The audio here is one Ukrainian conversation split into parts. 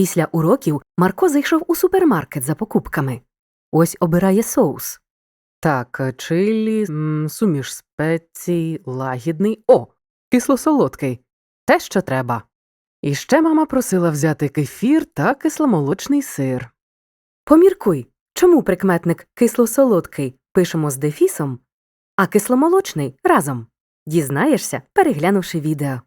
Після уроків Марко зайшов у супермаркет за покупками. Ось обирає соус. Так, е, чилі, суміш спецій, лагідний. О, кисло-солодкий. Те, що треба. І ще мама просила взяти кефір та кисломолочний сир. Поміркуй, чому прикметник кисло-солодкий пишемо з дефісом, а кисломолочний разом. Дізнаєшся, переглянувши відео.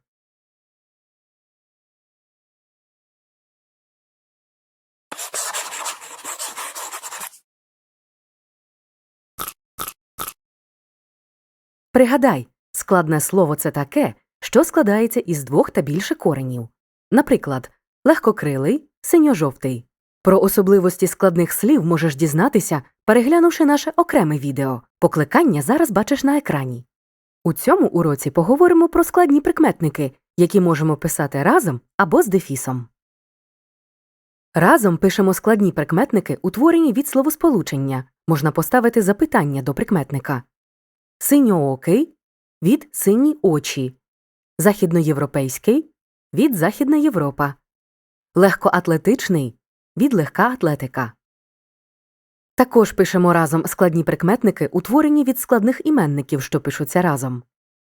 Пригадай, складне слово це таке, що складається із двох та більше коренів. Наприклад, легкокрилий, синьо-жовтий. Про особливості складних слів можеш дізнатися, переглянувши наше окреме відео. Покликання зараз бачиш на екрані. У цьому уроці поговоримо про складні прикметники, які можемо писати разом або з дефісом. Разом пишемо складні прикметники, утворені від словосполучення. Можна поставити запитання до прикметника. Синьоокий від сині очі. Західноєвропейський від Західна Європа. Легкоатлетичний від легка атлетика. Також пишемо разом складні прикметники, утворені від складних іменників, що пишуться разом.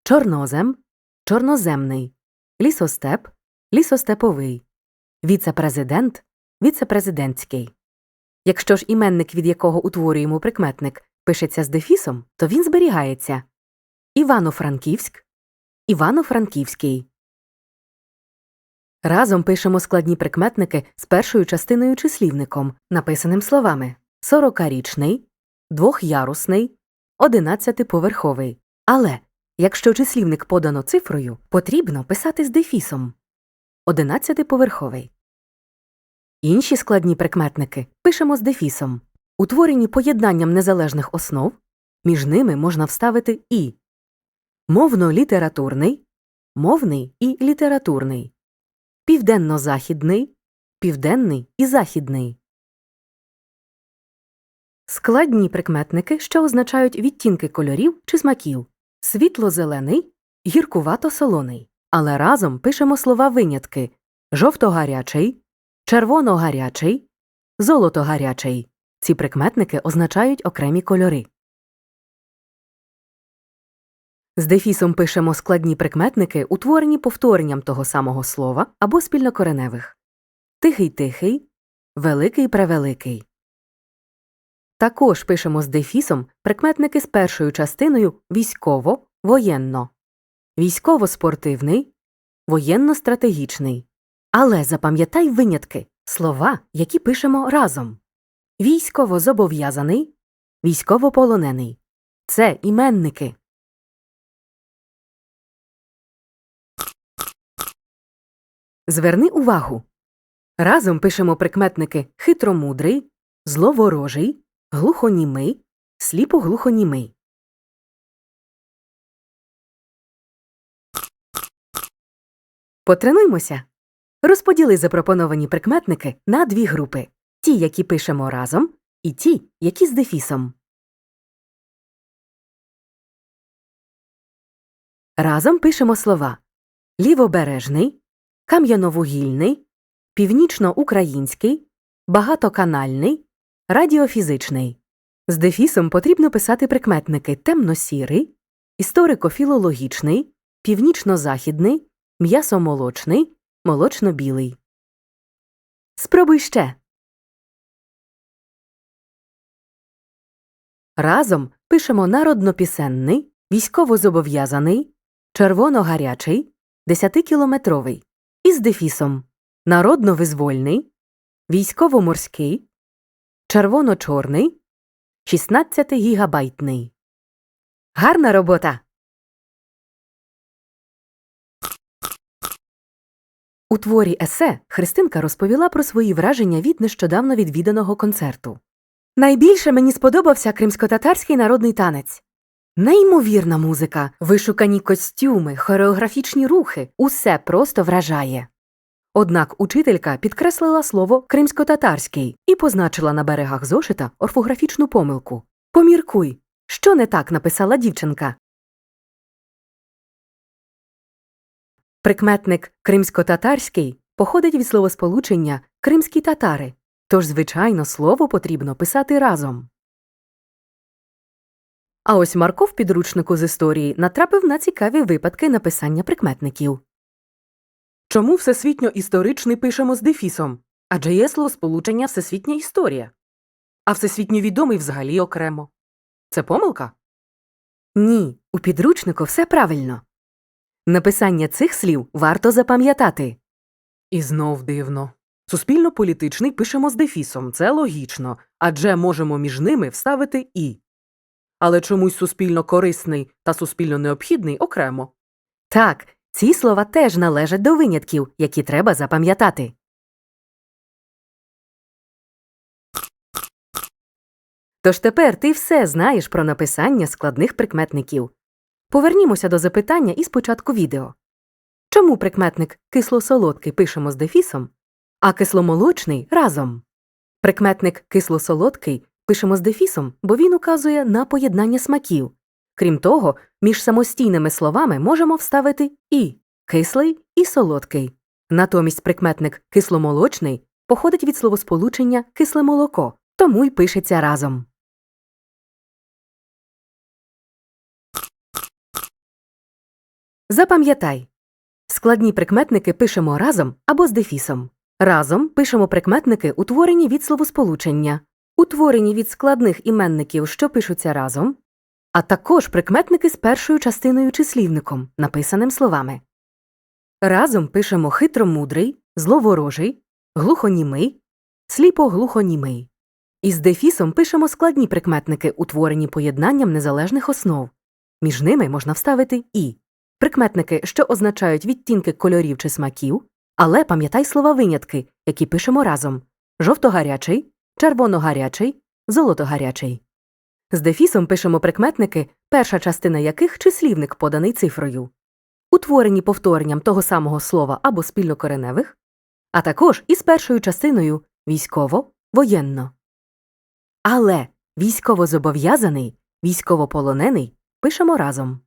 Чорнозем чорноземний, лісостеп лісостеповий, віцепрезидент віцепрезидентський. Якщо ж іменник, від якого утворюємо прикметник, пишеться з дефісом, то він зберігається Івано-Франківськ Івано-Франківський. Разом пишемо складні прикметники з першою частиною числівником, написаним словами сорокарічний, двохярусний, одинадцятиповерховий. Але якщо числівник подано цифрою, потрібно писати з дефісом одинадцятиповерховий. Інші складні прикметники пишемо з дефісом. Утворені поєднанням незалежних основ, між ними можна вставити і мовно-літературний, мовний і літературний, південно-західний, південний і західний. Складні прикметники, що означають відтінки кольорів чи смаків світло-зелений, гіркувато-солоний. Але разом пишемо слова винятки жовто-гарячий, червоно-гарячий, золото-гарячий. Ці прикметники означають окремі кольори. З дефісом пишемо складні прикметники, утворені повторенням того самого слова або спільнокореневих тихий-тихий, великий-превеликий. Також пишемо з дефісом прикметники з першою частиною військово воєнно, військово-спортивний, воєнно-стратегічний. Але запам'ятай винятки слова, які пишемо разом військово зобов'язаний, військовополонений. Це іменники. Зверни увагу. Разом пишемо прикметники хитромудрий, зловорожий, глухонімий, сліпоглухонімий. Потренуймося. Розподіли запропоновані прикметники на дві групи ті, які пишемо разом, і ті, які з дефісом. Разом пишемо слова лівобережний, кам'яновугільний, північноукраїнський, багатоканальний, радіофізичний. З дефісом потрібно писати прикметники темно-сірий, історико-філологічний, північно-західний, м'ясомолочний, молочно-білий. Спробуй ще. Разом пишемо народнопісенний, військовозобов'язаний, червоно-гарячий, десятикілометровий із дефісом народно-визвольний, військово-морський, червоно-чорний, 16-гігабайтний. Гарна робота! У творі есе Христинка розповіла про свої враження від нещодавно відвіданого концерту. Найбільше мені сподобався кримсько-татарський народний танець. Неймовірна музика, вишукані костюми, хореографічні рухи усе просто вражає. Однак учителька підкреслила слово кримсько-татарський і позначила на берегах зошита орфографічну помилку. Поміркуй, що не так написала дівчинка. Прикметник кримсько-татарський походить від словосполучення кримські татари, тож, звичайно, слово потрібно писати разом. А ось Марко в підручнику з історії натрапив на цікаві випадки написання прикметників. Чому всесвітньо історичний пишемо з дефісом? Адже є словосполучення всесвітня історія. А всесвітньо відомий взагалі окремо. Це помилка? Ні, у підручнику все правильно. Написання цих слів варто запам'ятати. І знов дивно. Суспільно-політичний пишемо з дефісом, це логічно, адже можемо між ними вставити і. Але чомусь суспільно корисний та суспільно необхідний окремо. Так, ці слова теж належать до винятків, які треба запам'ятати. Тож тепер ти все знаєш про написання складних прикметників. Повернімося до запитання із початку відео. Чому прикметник кисло-солодкий пишемо з дефісом, а кисломолочний разом? Прикметник кисло-солодкий пишемо з дефісом, бо він указує на поєднання смаків. Крім того, між самостійними словами можемо вставити і кислий і солодкий. Натомість прикметник кисломолочний походить від словосполучення кисле молоко, тому й пишеться разом. Запам'ятай. Складні прикметники пишемо разом або з дефісом. Разом пишемо прикметники, утворені від словосполучення, утворені від складних іменників, що пишуться разом, а також прикметники з першою частиною числівником, написаним словами. Разом пишемо хитромудрий, зловорожий, глухонімий, сліпо-глухонімий. Із дефісом пишемо складні прикметники, утворені поєднанням незалежних основ. Між ними можна вставити і прикметники, що означають відтінки кольорів чи смаків, але пам'ятай слова винятки, які пишемо разом жовто-гарячий, червоно-гарячий, золото-гарячий. З дефісом пишемо прикметники, перша частина яких числівник поданий цифрою, утворені повторенням того самого слова або спільнокореневих, а також із першою частиною військово, воєнно. Але військовозобов'язаний, військовополонений пишемо разом.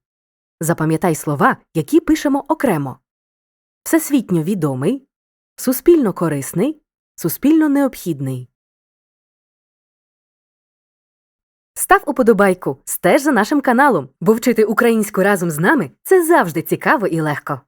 Запам'ятай слова, які пишемо окремо. Всесвітньо відомий, суспільно корисний, суспільно необхідний. Став уподобайку, стеж за нашим каналом, бо вчити українську разом з нами це завжди цікаво і легко.